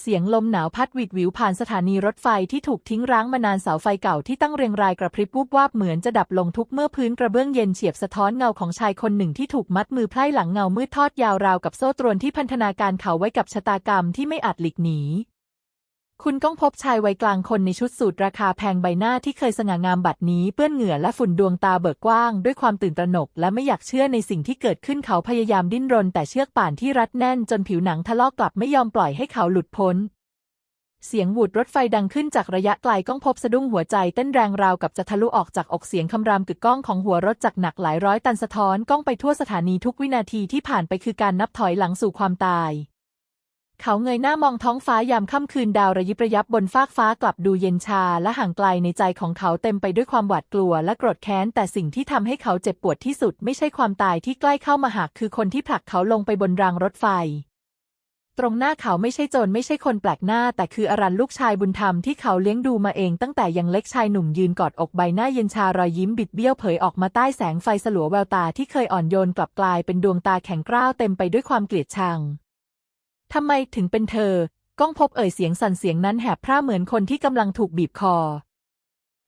เสียงลมหนาวพัดหวิดหวิวผ่านสถานีรถไฟที่ถูกทิ้งร้างมานานเสาไฟเก่าที่ตั้งเรียงรายกระพริบวูบวาบเหมือนจะดับลงทุกเมื่อพื้นกระเบื้องเย็นเฉียบสะท้อนเงาของชายคนหนึ่งที่ถูกมัดมือไพร่หลังเงามืดทอดยาวราวกับโซ่ตรวนที่พันธนาการเขาไว้กับชะตากรรมที่ไม่อาจหลีกหนี คุณก้องพบชายวัยกลางคนในชุดสูทราคาแพงใบหน้าที่เคยสง่างามบัดนี้เปื้อนเหงื่อและฝุ่นดวงตาเบิกกว้าง ด้วยความตื่นตระหนกและไม่อยากเชื่อในสิ่งที่เกิดขึ้นเขาพยายามดิ้นรน แต่เชือกป่านที่รัดแน่นจนผิวหนังทะลอกกลับไม่ยอมปล่อยให้เขาหลุดพ้น เสียงหวูดรถไฟดังขึ้นจากระยะไกลก้องพบสะดุ้งหัวใจเต้นแรงราวกับจะทะลุออกจากอกเสียงคำรามกึกก้องของหัวรถจักรหนักหลายร้อยตันสะท้อนก้องไปทั่วสถานีทุกวินาทีที่ผ่านไปคือการนับถอยหลังสู่ความตาย เขาเงยหน้ามองท้องฟ้ายามค่ำคืนดาวระยิบระยับบนฟากฟ้ากลับดูเย็นชาและห่างไกลในใจของเขาเต็มไปด้วยความหวาดกลัวและโกรธแค้น แต่สิ่งที่ทำให้เขาเจ็บปวดที่สุดไม่ใช่ความตายที่ใกล้เข้ามาหากคือคนที่ผลักเขาลงไปบนรางรถไฟ ตรงหน้าเขาไม่ใช่โจรไม่ใช่คนแปลกหน้า แต่คืออรันลูกชายบุญธรรมที่เขาเลี้ยงดูมาเองตั้งแต่ยังเล็กชายหนุ่มยืนกอดอกใบหน้าเย็นชารอยยิ้มบิดเบี้ยวเผยออกมาใต้แสงไฟสลัวแววตาที่เคยอ่อนโยนกลับกลายเป็นดวงตาแข็งกร้าวเต็มไปด้วยความเกลียดชัง ทำไมถึงเป็นเธอ ก้องพบเอ่ยเสียงสั่นเสียงนั้นแหบพร่าเหมือนคนที่กำลังถูกบีบคอ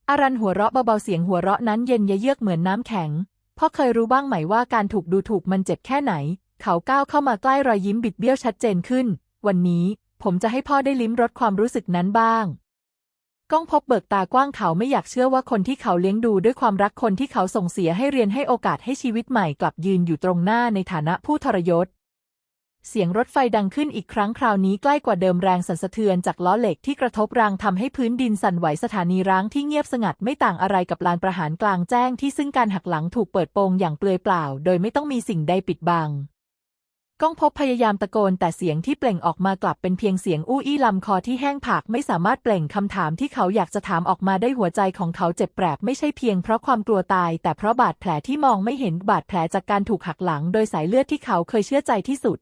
อารันหัวเราะเบาๆเสียงหัวเราะนั้นเย็นยเยือกเหมือนน้ำแข็งพ่อเคยรู้บ้างไหมว่าการถูกดูถูกมันเจ็บแค่ไหน เขาก้าวเข้ามาใกล้รอยยิ้มบิดเบี้ยวชัดเจนขึ้น วันนี้ผมจะให้พ่อได้ลิ้มรสความรู้สึกนั้นบ้าง ก้องพบเบิกตากว้างเขาไม่อยากเชื่อว่าคนที่เขาเลี้ยงดูด้วยความรักคนที่เขาส่งเสียให้เรียนให้โอกาสให้ชีวิตใหม่กลับยืนอยู่ตรงหน้าในฐานะผู้ทรยศ เสียงรถไฟดังขึ้นอีกครั้งคราวนี้ใกล้กว่าเดิมแรงสั่นสะเทือนจากล้อเหล็กที่กระทบรางทำให้พื้นดินสั่นไหวสถานีร้างที่เงียบสงัดไม่ต่างอะไรกับลานประหารกลางแจ้งที่ซึ่งการหักหลังถูกเปิดโปงอย่างเปลือยเปล่า โดยไม่ต้องมีสิ่งใดปิดบังก้องพบพยายามตะโกนแต่เสียงที่เปล่งออกมากลับเป็นเพียงเสียงอู้อี้ลำคอที่แห้งผากไม่สามารถเปล่งคำถามที่เขาอยากจะถามออกมาได้หัวใจของเขาเจ็บแปรบไม่ใช่เพียงเพราะความกลัวตาย แต่เพราะบาดแผลที่มองไม่เห็นบาดแผลจากการถูกหักหลัง โดยสายเลือดที่เขาเคยเชื่อใจที่สุด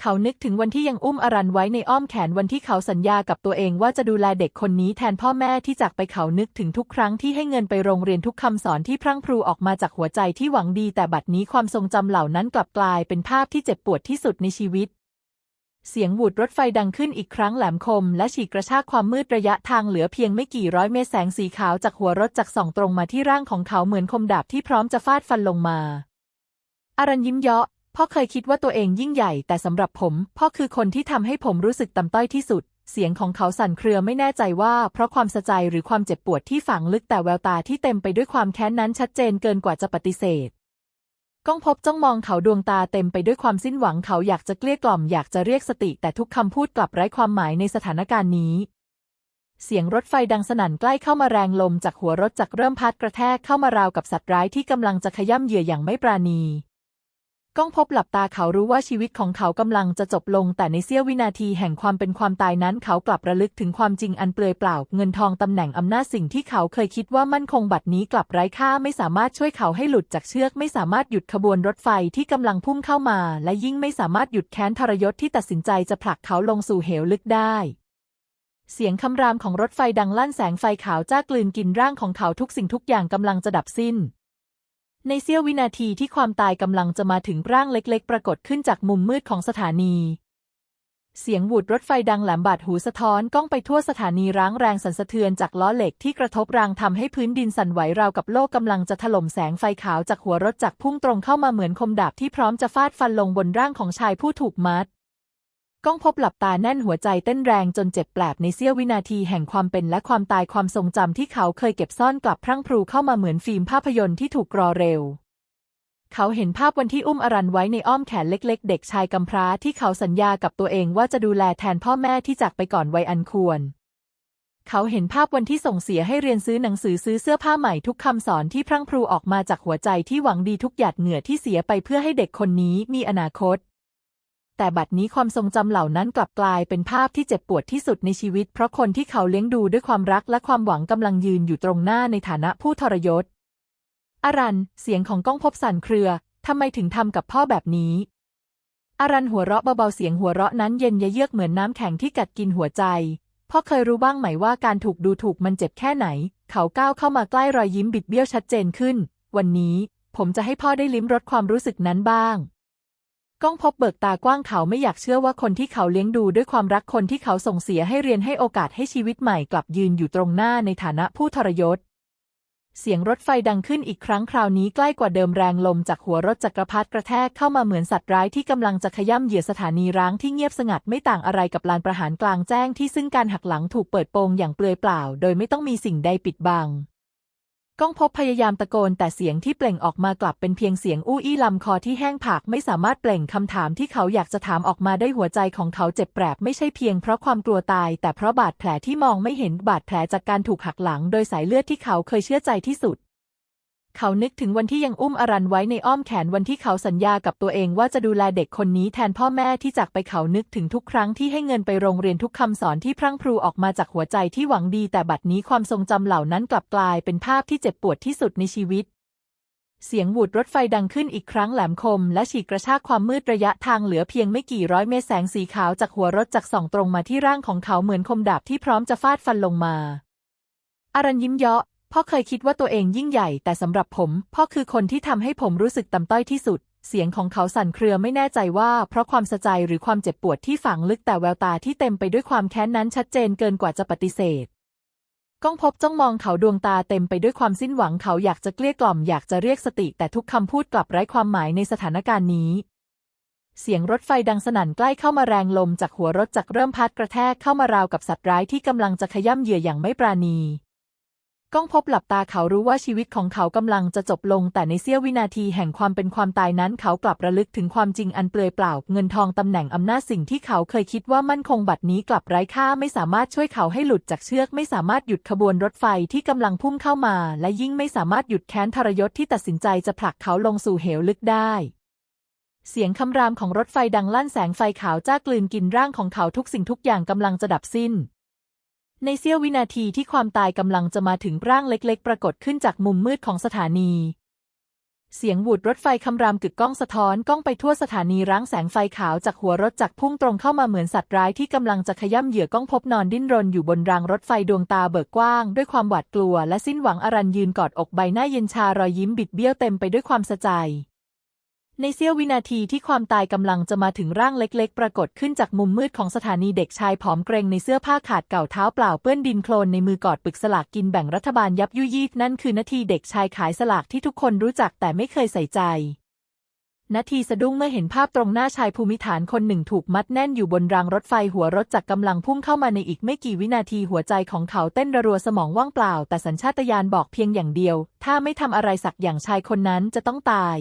เขานึกถึงวันที่ยังอุ้มอรันไว้ในอ้อมแขนวันที่เขาสัญญากับตัวเองว่าจะดูแลเด็กคนนี้แทนพ่อแม่ที่จากไปเขานึกถึงทุกครั้งที่ให้เงินไปโรงเรียนทุกคำสอนที่พรั่งพรูออกมาจากหัวใจที่หวังดีแต่บัดนี้ความทรงจำเหล่านั้นกลับกลายเป็นภาพที่เจ็บปวดที่สุดในชีวิต เสียงหวูดรถไฟดังขึ้นอีกครั้งแหลมคม และฉีกกระชากความมืดระยะทางเหลือเพียงไม่กี่ร้อยเมตรแสงสีขาวจากหัวรถจากส่องตรงมาที่ร่างของเขาเหมือนคมดาบที่พร้อมจะฟาดฟันลงมาอารันยิ้มเยาะ พ่อเคยคิดว่าตัวเองยิ่งใหญ่แต่สำหรับผม พ่อคือคนที่ทำให้ผมรู้สึกต่ำต้อยที่สุด เสียงของเขาสั่นเครือไม่แน่ใจว่า เพราะความสะใจหรือความเจ็บปวดที่ฝังลึกแต่แววตาที่เต็มไปด้วยความแค้นนั้นชัดเจนเกินกว่าจะปฏิเสธก้องพบจ้องมองเขาดวงตาเต็มไปด้วยความสิ้นหวังเขาอยากจะเกลี้ยกล่อมอยากจะเรียกสติ แต่ทุกคำพูดกลับไร้ความหมายในสถานการณ์นี้ เสียงรถไฟดังสนั่นใกล้เข้ามาแรงลมจากหัวรถจักรเริ่มพัดกระแทกเข้ามาราวกับสัตว์ร้ายที่กำลังจะขย่ำเหยื่ออย่างไม่ปราณี ก้องพบหลับตาเขารู้ว่าชีวิตของเขากำลังจะจบลง แต่ในเสี้ยววินาทีแห่งความเป็นความตายนั้น เขากลับระลึกถึงความจริงอันเปลือยเปล่า เงินทองตำแหน่งอำนาจสิ่งที่เขาเคยคิดว่ามั่นคงบัดนี้กลับไร้ค่าไม่สามารถช่วยเขาให้หลุดจากเชือก ไม่สามารถหยุดขบวนรถไฟที่กำลังพุ่งเข้ามา และยิ่งไม่สามารถหยุดแค้นทรยศที่ตัดสินใจจะผลักเขาลงสู่เหวลึกได้เสียงคำรามของรถไฟดังลั่นแสงไฟขาวจ้ากลืนกินร่างของเขาทุกสิ่งทุกอย่างกำลังจะดับสิ้น ในเสี้ยววินาทีที่ความตายกำลังจะมาถึงร่างเล็กๆ ปรากฏขึ้นจากมุมมืดของสถานี เสียงหวูดรถไฟดังแหลมบาดหูสะท้อนก้องไปทั่วสถานีร้างแรงสั่นสะเทือนจากล้อเหล็กที่กระทบรางทำให้พื้นดินสั่นไหวราวกับโลกกำลังจะถล่มแสงไฟขาวจากหัวรถจักรพุ่งตรงเข้ามาเหมือนคมดาบที่พร้อมจะฟาดฟันลงบนร่างของชายผู้ถูกมัด ก้องพบหลับตาแน่นหัวใจเต้นแรงจนเจ็บแปลบในเสี้ยววินาทีแห่งความเป็นและความตายความทรงจำที่เขาเคยเก็บซ่อนกลับพรั่งพรูเข้ามาเหมือนฟิล์มภาพยนตร์ที่ถูกกรอเร็ว เขาเห็นภาพวันที่อุ้มอรันไว้ในอ้อมแขนเล็ก ๆ เด็กชายกำพร้าที่เขาสัญญากับตัวเองว่าจะดูแลแทนพ่อแม่ที่จากไปก่อนวัยอันควร เขาเห็นภาพวันที่ส่งเสียให้เรียนซื้อหนังสือซื้อเสื้อผ้าใหม่ทุกคำสอนที่พรั่งพรูออกมาจากหัวใจที่หวังดีทุกหยาดเหงื่อที่เสียไปเพื่อให้เด็กคนนี้มีอนาคต แต่บัดนี้ความทรงจำเหล่านั้นกลับกลายเป็นภาพที่เจ็บปวดที่สุดในชีวิต เพราะคนที่เขาเลี้ยงดูด้วยความรักและความหวังกำลังยืนอยู่ตรงหน้าในฐานะผู้ทรยศ อารัน เสียงของก้องพบสั่นเครือ ทำไมถึงทำกับพ่อแบบนี้ อารันหัวเราะเบาๆเสียงหัวเราะนั้นเย็นยะเยือกเหมือนน้ำแข็งที่กัดกินหัวใจ พ่อเคยรู้บ้างไหมว่าการถูกดูถูกมันเจ็บแค่ไหน เขาก้าวเข้ามาใกล้รอยยิ้มบิดเบี้ยวชัดเจนขึ้น วันนี้ ผมจะให้พ่อได้ลิ้มรสความรู้สึกนั้นบ้าง ก้องพบเบิกตากว้างเขาไม่อยากเชื่อว่าคนที่เขาเลี้ยงดูด้วยความรักคนที่เขาส่งเสียให้เรียนให้โอกาสให้ชีวิตใหม่กลับยืนอยู่ตรงหน้าในฐานะผู้ทรยศ เสียงรถไฟดังขึ้นอีกครั้งคราวนี้ใกล้กว่าเดิมแรงลมจากหัวรถจักรพรรดิกระแทกเข้ามาเหมือนสัตว์ร้ายที่กำลังจะขย่ำเหยื่อสถานีร้างที่เงียบสงัดไม่ต่างอะไรกับลานประหารกลางแจ้งที่ซึ่งการหักหลังถูกเปิดโปงอย่างเปลือยเปล่า โดยไม่ต้องมีสิ่งใดปิดบัง ก้องพบพยายามตะโกนแต่เสียงที่เปล่งออกมากลับเป็นเพียงเสียงอู้อี้ลำคอที่แห้งผากไม่สามารถเปล่งคำถามที่เขาอยากจะถามออกมาได้หัวใจของเขาเจ็บแปรบไม่ใช่เพียงเพราะความกลัวตาย แต่เพราะบาดแผลที่มองไม่เห็นบาดแผลจากการถูกหักหลัง โดยสายเลือดที่เขาเคยเชื่อใจที่สุด เขานึกถึงวันที่ยังอุ้มอรันไว้ในอ้อมแขนวันที่เขาสัญญากับตัวเองว่าจะดูแลเด็กคนนี้แทนพ่อแม่ที่จากไปเขานึกถึงทุกครั้งที่ให้เงินไปโรงเรียนทุกคำสอนที่พรั่งพรูออกมาจากหัวใจที่หวังดีแต่บัดนี้ความทรงจำเหล่านั้นกลับกลายเป็นภาพที่เจ็บปวดที่สุดในชีวิต เสียงหวูดรถไฟดังขึ้นอีกครั้งแหลมคม และฉีกกระชากความมืดระยะทางเหลือเพียงไม่กี่ร้อยเมตรแสงสีขาวจากหัวรถจากส่องตรงมาที่ร่างของเขาเหมือนคมดาบที่พร้อมจะฟาดฟันลงมาอารันยิ้มเยาะ พ่อเคยคิดว่าตัวเองยิ่งใหญ่แต่สำหรับผม พ่อคือคนที่ทำให้ผมรู้สึกต่ำต้อยที่สุด เสียงของเขาสั่นเครือไม่แน่ใจว่า เพราะความสะใจหรือความเจ็บปวดที่ฝังลึกแต่แววตาที่เต็มไปด้วยความแค้นนั้นชัดเจนเกินกว่าจะปฏิเสธก้องพบจ้องมองเขาดวงตาเต็มไปด้วยความสิ้นหวังเขาอยากจะเกลี้ยกล่อมอยากจะเรียกสติ แต่ทุกคำพูดกลับไร้ความหมายในสถานการณ์นี้ เสียงรถไฟดังสนั่นใกล้เข้ามาแรงลมจากหัวรถจักรเริ่มพัดกระแทกเข้ามาราวกับสัตว์ร้ายที่กำลังจะขย่ำเหยื่ออย่างไม่ปราณี ก้องพบหลับตาเขารู้ว่าชีวิตของเขากำลังจะจบลง แต่ในเสี้ยววินาทีแห่งความเป็นความตายนั้น เขากลับระลึกถึงความจริงอันเปลือยเปล่า เงินทองตำแหน่งอำนาจสิ่งที่เขาเคยคิดว่ามั่นคงบัดนี้กลับไร้ค่าไม่สามารถช่วยเขาให้หลุดจากเชือกไม่สามารถหยุดขบวนรถไฟที่กำลังพุ่งเข้ามา และยิ่งไม่สามารถหยุดแค้นทรยศที่ตัดสินใจจะผลักเขาลงสู่เหวลึกได้เสียงคำรามของรถไฟดังลั่นแสงไฟขาวจ้ากลืนกินร่างของเขาทุกสิ่งทุกอย่างกำลังจะดับสิ้น ในเสี้ยววินาทีที่ความตายกำลังจะมาถึงร่างเล็กๆ ปรากฏขึ้นจากมุมมืดของสถานี เสียงหวูดรถไฟคำรามกึกก้องสะท้อนก้องไปทั่วสถานีร้างแสงไฟขาวจากหัวรถจักรพุ่งตรงเข้ามาเหมือนสัตว์ร้ายที่กำลังจะขย่ำเหยื่อก้องพบนอนดิ้นรนอยู่บนรางรถไฟดวงตาเบิกกว้าง ด้วยความหวาดกลัวและสิ้นหวังอรันยืนกอดอกใบหน้าเย็นชารอยยิ้มบิดเบี้ยวเต็มไปด้วยความสะใจ ในเสี้ยววินาทีที่ความตายกำลังจะมาถึงร่างเล็กๆ ปรากฏขึ้นจากมุมมืดของสถานีเด็กชายผอมเกรงในเสื้อผ้าขาดเก่าเท้าเปล่าเปื้อนดินโคลนในมือกอดปึกสลากกินแบ่งรัฐบาลยับยุยีนั่นคือนาทีเด็กชายขายสลากที่ทุกคนรู้จักแต่ไม่เคยใส่ใจ นาทีสะดุ้งเมื่อเห็นภาพตรงหน้าชายภูมิฐานคนหนึ่งถูกมัดแน่นอยู่บนรางรถไฟหัวรถจากรกำลังพุ่งเข้ามาในอีกไม่กี่วินาทีหัวใจของเขาเต้นระรัวสมองว่างเปล่า แต่สัญชาตญาณบอกเพียงอย่างเดียว ถ้าไม่ทำอะไรสักอย่างชายคนนั้นจะต้องตาย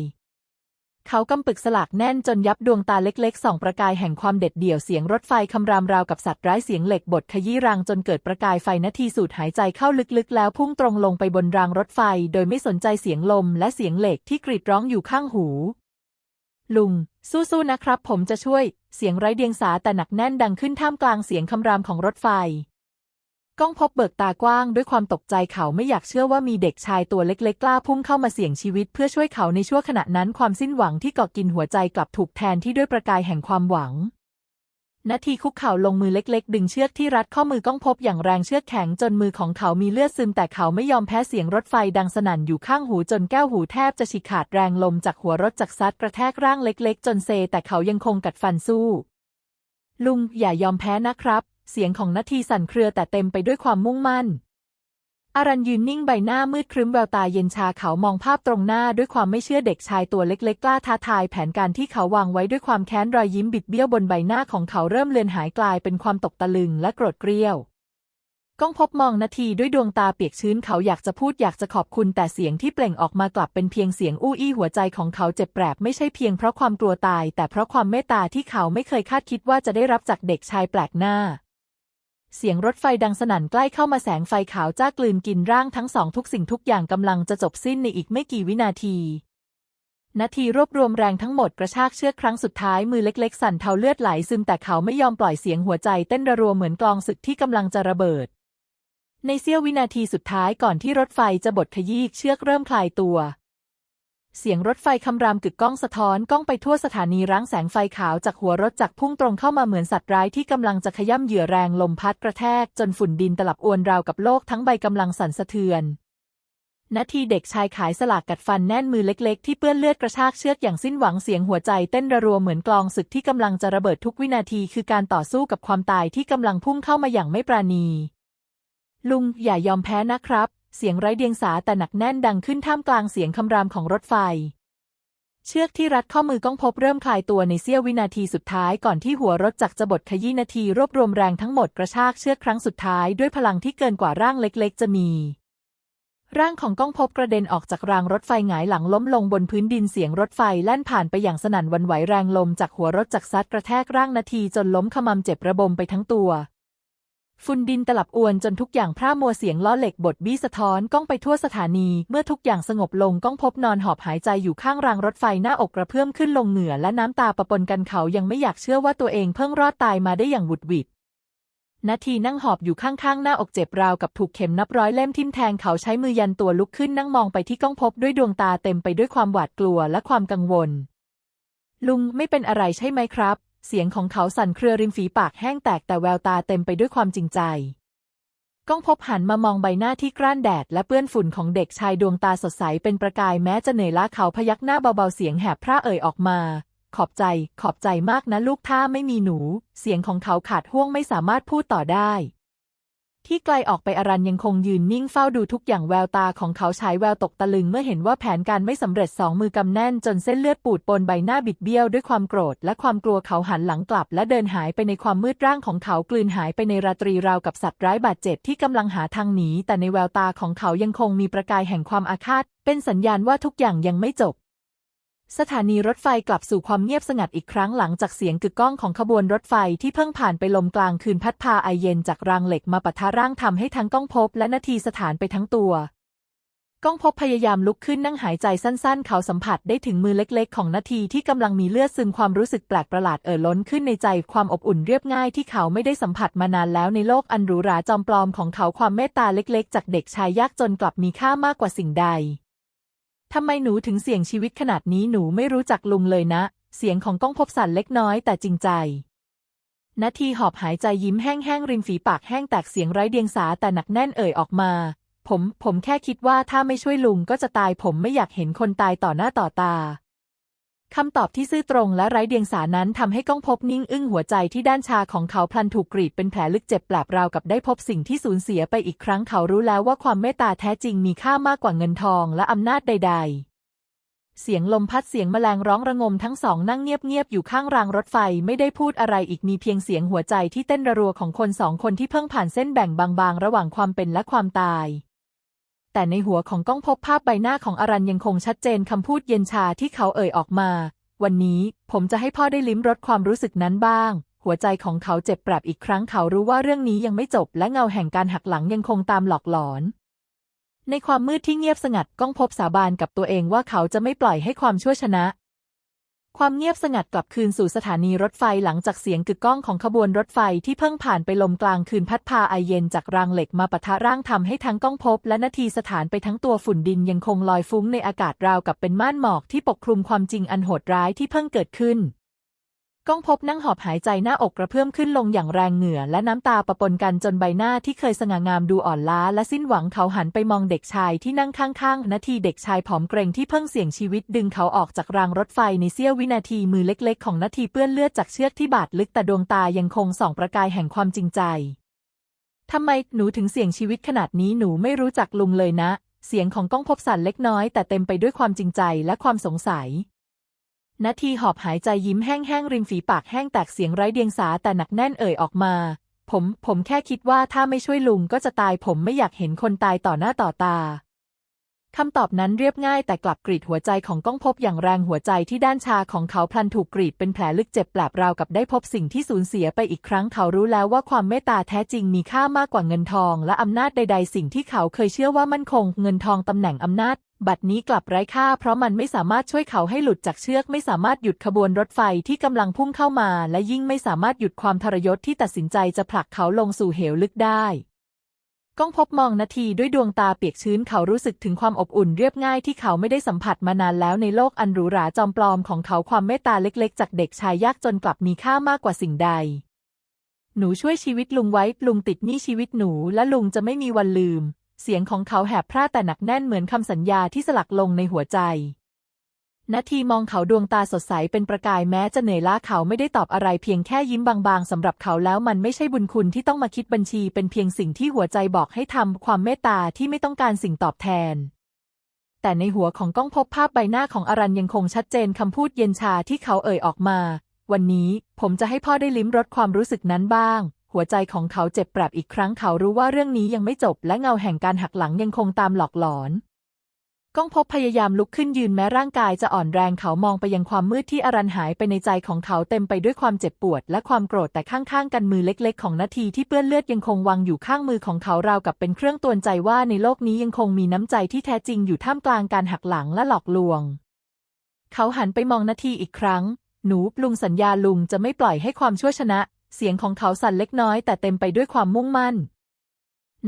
เขากำปึกสลากแน่นจนยับดวงตาเล็กๆส่องประกายแห่งความเด็ดเดี่ยวเสียงรถไฟคำรามราวกับสัตว์ร้ายเสียงเหล็กบดขยี้รังจนเกิดประกายไฟนาทีสูดหายใจเข้าลึกๆ แล้วพุ่งตรงลงไปบนรางรถไฟ โดยไม่สนใจเสียงลมและเสียงเหล็กที่กรีดร้องอยู่ข้างหู ลุง สู้ๆนะครับ ผมจะช่วย เสียงไร้เดียงสาแต่หนักแน่นดังขึ้นท่ามกลางเสียงคำรามของรถไฟ ก้องพบเบิกตากว้างด้วยความตกใจเขาไม่อยากเชื่อว่ามีเด็กชายตัวเล็กๆ กล้าพุ่งเข้ามาเสี่ยงชีวิตเพื่อช่วยเขาในชั่วขณะนั้นความสิ้นหวังที่เกาะกินหัวใจกลับถูกแทนที่ด้วยประกายแห่งความหวัง นาทีคุกเข่าลงมือเล็กๆ ดึงเชือกที่รัดข้อมือก้องพบอย่างแรงเชือกแข็งจนมือของเขามีเลือดซึมแต่เขาไม่ยอมแพ้เสียงรถไฟดังสนั่นอยู่ข้างหูจนแก้วหูแทบจะฉีกขาดแรงลมจากหัวรถจักรซัดกระแทกร่างเล็ก ๆ จนเซ แต่เขายังคงกัดฟันสู้ ลุงอย่ายอมแพ้นะครับ เสียงของนาทีสั่นเครือแต่เต็มไปด้วยความมุ่งมั่น อารันยืนนิ่งใบหน้ามืดครึ้มแววตาเย็นชาเขามองภาพตรงหน้าด้วยความไม่เชื่อเด็กชายตัวเล็กๆ กล้าท้าทายแผนการที่เขาวางไว้ด้วยความแค้นรอยยิ้มบิดเบี้ยวบนใบหน้าของเขาเริ่มเลือนหายกลายเป็นความตกตะลึงและโกรธเกรี้ยวก้องพบมองนาทีด้วยดวงตาเปียกชื้นเขาอยากจะพูดอยากจะขอบคุณแต่เสียงที่เปล่งออกมากลับเป็นเพียงเสียงอู้อี้หัวใจของเขาเจ็บแปรบไม่ใช่เพียงเพราะความกลัวตาย แต่เพราะความเมตตาที่เขาไม่เคยคาดคิดว่าจะได้รับจากเด็กชายแปลกหน้า เสียงรถไฟดังสนั่นใกล้เข้ามาแสงไฟขาวจ้ากลืนกินร่างทั้งสองทุกสิ่งทุกอย่างกำลังจะจบสิ้นในอีกไม่กี่วินาที นาทีรวบรวมแรงทั้งหมดกระชากเชือกครั้งสุดท้ายมือเล็กๆ สั่นเทาเลือดไหลซึมแต่เขาไม่ยอมปล่อยเสียงหัวใจเต้นระรัวเหมือนกลองศึกที่กำลังจะระเบิด ในเสี้ยววินาทีสุดท้ายก่อนที่รถไฟจะบดขยี้เชือกเริ่มคลายตัว เสียงรถไฟคำรามกึกก้องสะท้อนก้องไปทั่วสถานีร้างแสงไฟขาวจากหัวรถจักรพุ่งตรงเข้ามาเหมือนสัตว์ร้ายที่กำลังจะขย่ำเหยื่อแรงลมพัดกระแทก จนฝุ่นดินตลับอวนราวกับโลกทั้งใบกำลังสั่นสะเทือนนาทีเด็กชายขายสลากกัดฟันแน่นมือเล็กๆ ที่เปื้อนเลือดกระชากเชือกอย่างสิ้นหวังเสียงหัวใจเต้นระรัวเหมือนกลองศึกที่กำลังจะระเบิดทุกวินาทีคือการต่อสู้กับความตายที่กำลังพุ่งเข้ามาอย่างไม่ปราณี ลุงอย่ายอมแพ้นะครับ เสียงไร้เดียงสาแต่หนักแน่นดังขึ้นท่ามกลางเสียงคำรามของรถไฟ เชือกที่รัดข้อมือก้องพบเริ่มคลายตัวในเสี้ยววินาทีสุดท้ายก่อนที่หัวรถจักรจะบดขยี้นาทีรวบรวมแรงทั้งหมดกระชากเชือกครั้งสุดท้ายด้วยพลังที่เกินกว่าร่างเล็กๆ จะมี ร่างของก้องพบกระเด็นออกจากรางรถไฟหงายหลังล้มลงบนพื้นดินเสียงรถไฟแล่นผ่านไปอย่างสนั่นวันไหวแรงลมจากหัวรถจักรซัดกระแทกร่างนาทีจนล้มขมำเจ็บระบมไปทั้งตัว ฝุ่นดินตลับอวนจนทุกอย่างพร่ามัวเสียงล้อเหล็กบดบี้สะท้อนก้องไปทั่วสถานี เมื่อทุกอย่างสงบลงก้องพบนอนหอบหายใจอยู่ข้างรางรถไฟหน้าอกกระเพื่อมขึ้นลงเหนือและน้ำตาประปนกันเขายังไม่อยากเชื่อว่าตัวเองเพิ่งรอดตายมาได้อย่างหวุดหวิดนาทีนั่งหอบอยู่ข้างๆ หน้าอกเจ็บราวกับถูกเข็มนับร้อยเล่มทิ่มแทงเขาใช้มือยันตัวลุกขึ้นนั่งมองไปที่ก้องพบด้วยดวงตาเต็มไปด้วยความหวาดกลัวและความกังวล ลุงไม่เป็นอะไรใช่ไหมครับ เสียงของเขาสั่นเครือริมฝีปากแห้งแตกแต่แววตาเต็มไปด้วยความจริงใจ ก้องพบหันมามองใบหน้าที่กร้านแดดและเปื้อนฝุ่นของเด็กชายดวงตาสดใสเป็นประกายแม้จะเหนื่อยล้าเขาพยักหน้าเบาๆเสียงแหบพระเอ่ยออกมา ขอบใจ ขอบใจมากนะลูกถ้าไม่มีหนู เสียงของเขาขาดห่วงไม่สามารถพูดต่อได้ ที่ไกลออกไปอรันยังคงยืนนิ่งเฝ้าดูทุกอย่างแววตาของเขาฉายแววตกตะลึงเมื่อเห็นว่าแผนการไม่สำเร็จสองมือกำแน่นจนเส้นเลือดปูดปนใบหน้าบิดเบี้ยวด้วยความโกรธและความกลัวเขาหันหลังกลับและเดินหายไปในความมืดร่างของเขากลืนหายไปในราตรีราวกับสัตว์ร้ายบาดเจ็บที่กำลังหาทางหนีแต่ในแววตาของเขายังคงมีประกายแห่งความอาฆาตเป็นสัญญาณว่าทุกอย่างยังไม่จบ สถานีรถไฟกลับสู่ความเงียบสงัดอีกครั้งหลังจากเสียงกึกก้องของขบวนรถไฟที่เพิ่งผ่านไปลมกลางคืนพัดพาไอเย็นจากรางเหล็กมาปะทะร่างทำให้ทั้งก้องพบและนาทีสถานไปทั้งตัว ก้องพบพยายามลุกขึ้นนั่งหายใจสั้นๆ เขาสัมผัสได้ถึงมือเล็กๆ ของนาทีที่กำลังมีเลือดซึมความรู้สึกแปลกประหลาดเอ่อล้นขึ้นในใจความอบอุ่นเรียบง่ายที่เขาไม่ได้สัมผัสมานานแล้วในโลกอันหรูหราจอมปลอมของเขาความเมตตาเล็ก ๆ จากเด็กชายยากจนกลับมีค่ามากกว่าสิ่งใด ทำไมหนูถึงเสี่ยงชีวิตขนาดนี้หนูไม่รู้จักลุงเลยนะ เสียงของก้องพบสั่นเล็กน้อยแต่จริงใจ นาทีหอบหายใจยิ้มแห้งๆริมฝีปากแห้งแตกเสียงไร้เดียงสาแต่หนักแน่นเอ่ยออกมา ผม ผมแค่คิดว่าถ้าไม่ช่วยลุงก็จะตายผมไม่อยากเห็นคนตายต่อหน้าต่อตา คำตอบที่ซื่อตรงและไร้เดียงสานั้นทำให้ก้องพบนิ่งอึ้งหัวใจที่ด้านชาของเขาพลันถูกกรีดเป็นแผลลึกเจ็บแปลบราวกับได้พบสิ่งที่สูญเสียไปอีกครั้งเขารู้แล้วว่าความเมตตาแท้จริงมีค่ามากกว่าเงินทองและอำนาจใด ๆเสียงลมพัดเสียงแมลงร้องระงมทั้งสองนั่งเงียบๆอยู่ข้างรางรถไฟไม่ได้พูดอะไรอีกมีเพียงเสียงหัวใจที่เต้นระรัวของคนสองคนที่เพิ่งผ่านเส้นแบ่งบางๆ ระหว่างความเป็นและความตาย แต่ในหัวของก้องพบภาพใบหน้าของอรันยังคงชัดเจนคำพูดเย็นชาที่เขาเอ่ยออกมา วันนี้ผมจะให้พ่อได้ลิ้มรสความรู้สึกนั้นบ้าง หัวใจของเขาเจ็บแปรบอีกครั้งเขารู้ว่าเรื่องนี้ยังไม่จบ และเงาแห่งการหักหลังยังคงตามหลอกหลอน ในความมืดที่เงียบสงัดก้องพบสาบานกับตัวเองว่าเขาจะไม่ปล่อยให้ความชั่วชนะ ความเงียบสงัดกลับคืนสู่สถานีรถไฟหลังจากเสียงกึกก้องของขบวนรถไฟที่เพิ่งผ่านไปลมกลางคืนพัดพาไอเย็นจากรางเหล็กมาปะทะร่างทำให้ทั้งก้องพบ และนาทีสถานไปทั้งตัวฝุ่นดินยังคงลอยฟุ้งในอากาศราวกับเป็นม่านหมอกที่ปกคลุมความจริงอันโหดร้ายที่เพิ่งเกิดขึ้น ก้องพบนั่งหอบหายใจหน้าอกกระเพื่อมขึ้นลงอย่างแรงเหงื่อและน้ำตาปะปนกันจนใบหน้าที่เคยสง่างามดูอ่อนล้าและสิ้นหวังเขาหันไปมองเด็กชายที่นั่งข้างๆ นาทีเด็กชายผอมเกรงที่เพิ่งเสี่ยงชีวิตดึงเขาออกจากรางรถไฟในเสี้ยววินาทีมือเล็กๆ ของนาทีเปื้อนเลือดจากเชือกที่บาดลึกแต่ดวงตายังคงส่องประกายแห่งความจริงใจทำไมหนูถึงเสี่ยงชีวิตขนาดนี้หนูไม่รู้จักลุงเลยนะ เสียงของก้องพบสั่นเล็กน้อยแต่เต็มไปด้วยความจริงใจและความสงสัย นาทีหอบหายใจยิ้มแห้งๆริมฝีปากแห้งแตกเสียงไร้เดียงสาแต่หนักแน่นเอ่ยออกมา ผม ผมแค่คิดว่าถ้าไม่ช่วยลุงก็จะตายผมไม่อยากเห็นคนตายต่อหน้าต่อตา คำตอบนั้นเรียบง่ายแต่กลับกรีดหัวใจของก้องพบอย่างแรงหัวใจที่ด้านชาของเขาพลันถูกกรีดเป็นแผลลึกเจ็บแปลบราวกับได้พบสิ่งที่สูญเสียไปอีกครั้งเขารู้แล้วว่าความเมตตาแท้จริงมีค่ามากกว่าเงินทอง และอำนาจใด ๆ สิ่งที่เขาเคยเชื่อว่ามั่นคง เงินทองตำแหน่งอำนาจ บัดนี้กลับไร้ค่า เพราะมันไม่สามารถช่วยเขาให้หลุดจากเชือกไม่สามารถหยุดขบวนรถไฟที่กำลังพุ่งเข้ามา และยิ่งไม่สามารถหยุดความทรยศที่ตัดสินใจจะผลักเขาลงสู่เหวลึกได้ ก้องพบมองนาทีด้วยดวงตาเปียกชื้นเขารู้สึกถึงความอบอุ่นเรียบง่ายที่เขาไม่ได้สัมผัสมานานแล้วในโลกอันหรูหราจอมปลอมของเขาความเมตตาเล็กๆ จากเด็กชายยากจนกลับมีค่ามากกว่าสิ่งใด หนูช่วยชีวิตลุงไว้ลุงติดหนี้ชีวิตหนูและลุงจะไม่มีวันลืม เสียงของเขาแหบพร่าแต่หนักแน่นเหมือนคำสัญญาที่สลักลงในหัวใจ นาทีมองเขาดวงตาสดใสเป็นประกายแม้จะเหนื่อยล้าเขาไม่ได้ตอบอะไรเพียงแค่ยิ้มบางๆสำหรับเขาแล้วมันไม่ใช่บุญคุณที่ต้องมาคิดบัญชีเป็นเพียงสิ่งที่หัวใจบอกให้ทำความเมตตาที่ไม่ต้องการสิ่งตอบแทน แต่ในหัวของก้องพบภาพใบหน้าของอรันยังคงชัดเจนคำพูดเย็นชาที่เขาเอ่ยออกมา วันนี้ผมจะให้พ่อได้ลิ้มรสความรู้สึกนั้นบ้าง หัวใจของเขาเจ็บแปรบอีกครั้งเขารู้ว่าเรื่องนี้ยังไม่จบ และเงาแห่งการหักหลังยังคงตามหลอกหลอน ก้องพบพยายามลุกขึ้นยืนแม้ร่างกายจะอ่อนแรงเขามองไปยังความมืดที่อรันหายไปในใจของเขาเต็มไปด้วยความเจ็บปวด และความโกรธแต่ข้างๆ กันมือเล็ก ๆ ของนาทีที่เปื้อนเลือดยังคงวางอยู่ข้างมือของเขาราวกับเป็นเครื่องตือนใจว่าในโลกนี้ยังคงมีน้ำใจที่แท้จริงอยู่ท่ามกลางการหักหลังและหลอกลวง เขาหันไปมองนาทีอีกครั้ง หนูลุงสัญญาลุงจะไม่ปล่อยให้ความชั่วชนะ เสียงของเขาสั่นเล็กน้อยแต่เต็มไปด้วยความมุ่งมั่น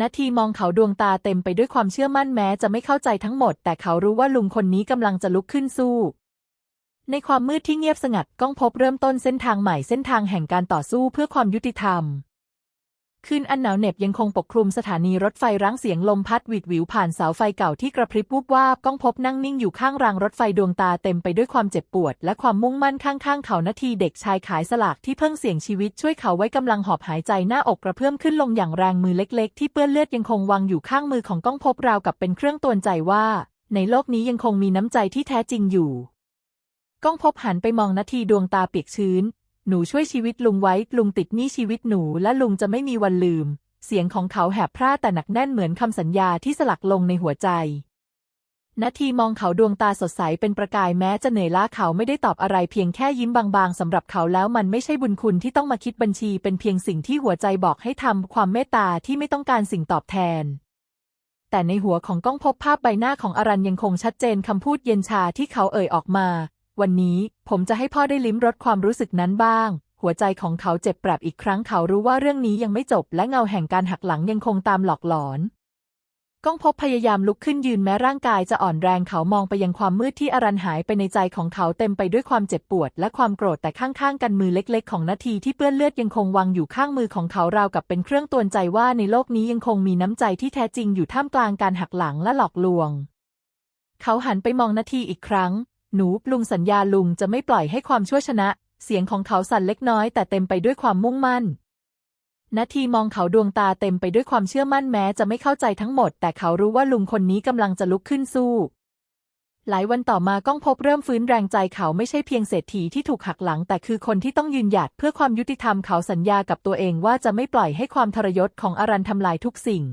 นาทีมองเขาดวงตาเต็มไปด้วยความเชื่อมั่นแม้จะไม่เข้าใจทั้งหมด แต่เขารู้ว่าลุงคนนี้กำลังจะลุกขึ้นสู้ ในความมืดที่เงียบสงัดก้องพบเริ่มต้นเส้นทางใหม่เส้นทางแห่งการต่อสู้เพื่อความยุติธรรม คืนอันหนาวเหน็บยังคงปกคลุมสถานีรถไฟรังเสียงลมพัดหวิดหวิวผ่านเสาไฟเก่าที่กระพริบวูบวาบก้องพบนั่งนิ่งอยู่ข้างรางรถไฟดวงตาเต็มไปด้วยความเจ็บปวด และความมุ่งมั่นข้างๆเขานาทีเด็กชายขายสลากที่เพิ่งเสี่ยงชีวิตช่วยเขาไว้กำลังหอบหายใจหน้าอกกระเพื่อมขึ้นลงอย่างแรงมือเล็ก ๆ ที่เปื้อนเลือดยังคงวางอยู่ข้างมือของก้องพบราวกับเป็นเครื่องตือนใจว่า ในโลกนี้ยังคงมีน้ำใจที่แท้จริงอยู่ ก้องพบหันไปมองนาทีดวงตาเปียกชื้น หนูช่วยชีวิตลุงไว้ ลุงติดหนี้ชีวิตหนูและลุงจะไม่มีวันลืม เสียงของเขาแหบพร่าแต่หนักแน่นเหมือนคำสัญญาที่สลักลงในหัวใจ นาทีมองเขาดวงตาสดใสเป็นประกายแม้จะเหนื่อยล้าเขาไม่ได้ตอบอะไรเพียงแค่ยิ้มบางๆสำหรับเขาแล้วมันไม่ใช่บุญคุณที่ต้องมาคิดบัญชี เป็นเพียงสิ่งที่หัวใจบอกให้ทำความเมตตาที่ไม่ต้องการสิ่งตอบแทนแต่ในหัวของก้องพบภาพใบหน้าของอรันยังคงชัดเจนคำพูดเย็นชาที่เขาเอ่ยออกมา วันนี้ผมจะให้พ่อได้ลิ้มรสความรู้สึกนั้นบ้าง หัวใจของเขาเจ็บแปรบอีกครั้งเขารู้ว่าเรื่องนี้ยังไม่จบ และเงาแห่งการหักหลังยังคงตามหลอกหลอน ก้องพบพยายามลุกขึ้นยืนแม้ร่างกายจะอ่อนแรงเขามองไปยังความมืดที่อรันหายไปในใจของเขาเต็มไปด้วยความเจ็บปวด และความโกรธแต่ข้างๆ กันมือเล็ก ๆ ของนาทีที่เปื้อนเลือดยังคงวางอยู่ข้างมือของเขาราวกับเป็นเครื่องตือนใจว่าในโลกนี้ยังคงมีน้ำใจที่แท้จริงอยู่ท่ามกลางการหักหลังและหลอกลวง เขาหันไปมองนาทีอีกครั้ง หนูลุงสัญญาลุงจะไม่ปล่อยให้ความชั่วชนะ เสียงของเขาสั่นเล็กน้อยแต่เต็มไปด้วยความมุ่งมั่นนาทีมองเขาดวงตาเต็มไปด้วยความเชื่อมั่นแม้จะไม่เข้าใจทั้งหมด แต่เขารู้ว่าลุงคนนี้กำลังจะลุกขึ้นสู้ หลายวันต่อมาก้องพบเริ่มฟื้นแรงใจเขาไม่ใช่เพียงเศรษฐีที่ถูกหักหลัง แต่คือคนที่ต้องยืนหยัดเพื่อความยุติธรรมเขาสัญญากับตัวเองว่าจะไม่ปล่อยให้ความทรยศของอารันทำลายทุกสิ่ง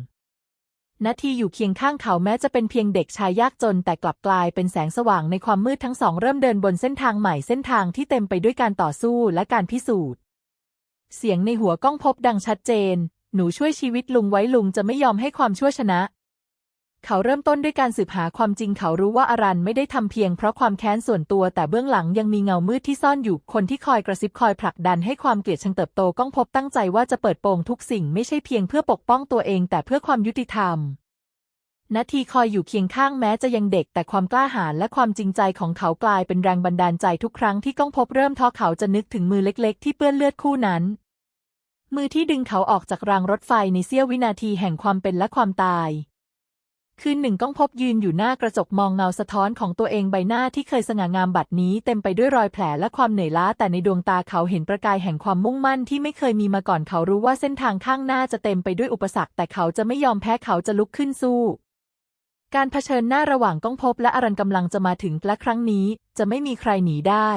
นาทีอยู่เคียงข้างเขาแม้จะเป็นเพียงเด็กชายยากจน แต่กลับกลายเป็นแสงสว่างในความมืดทั้งสองเริ่มเดินบนเส้นทางใหม่เส้นทางที่เต็มไปด้วยการต่อสู้และการพิสูจน์ เสียงในหัวก้องพบดังชัดเจน หนูช่วยชีวิตลุงไว้ลุงจะไม่ยอมให้ความชั่วชนะ เขาเริ่มต้นด้วยการสืบหาความจริงเขารู้ว่าอารันไม่ได้ทำเพียงเพราะความแค้นส่วนตัวแต่เบื้องหลังยังมีเงามืดที่ซ่อนอยู่คนที่คอยกระซิบคอยผลักดันให้ความเกลียดชังเติบโตก้องพบตั้งใจว่าจะเปิดโปงทุกสิ่งไม่ใช่เพียงเพื่อปกป้องตัวเองแต่เพื่อความยุติธรรมนาทีคอยอยู่เคียงข้างแม้จะยังเด็กแต่ความกล้าหาญและความจริงใจของเขากลายเป็นแรงบันดาลใจทุกครั้งที่ก้องพบเริ่มท้อเขาจะนึกถึงมือเล็ก ๆ ที่เปื้อนเลือดคู่นั้น มือที่ดึงเขาออกจากรางรถไฟในเสี้ยววินาทีแห่งความเป็นและความตาย คืนหนึ่งก้องพบยืนอยู่หน้ากระจกมองเงาสะท้อนของตัวเองใบหน้าที่เคยสง่างามบัดนี้เต็มไปด้วยรอยแผลและความเหนื่อยล้าแต่ในดวงตาเขาเห็นประกายแห่งความมุ่งมั่นที่ไม่เคยมีมาก่อนเขารู้ว่าเส้นทางข้างหน้าจะเต็มไปด้วยอุปสรรค แต่เขาจะไม่ยอมแพ้เขาจะลุกขึ้นสู้ การเผชิญหน้าระหว่างก้องพบและอรันกำลังจะมาถึงและครั้งนี้จะไม่มีใครหนีได้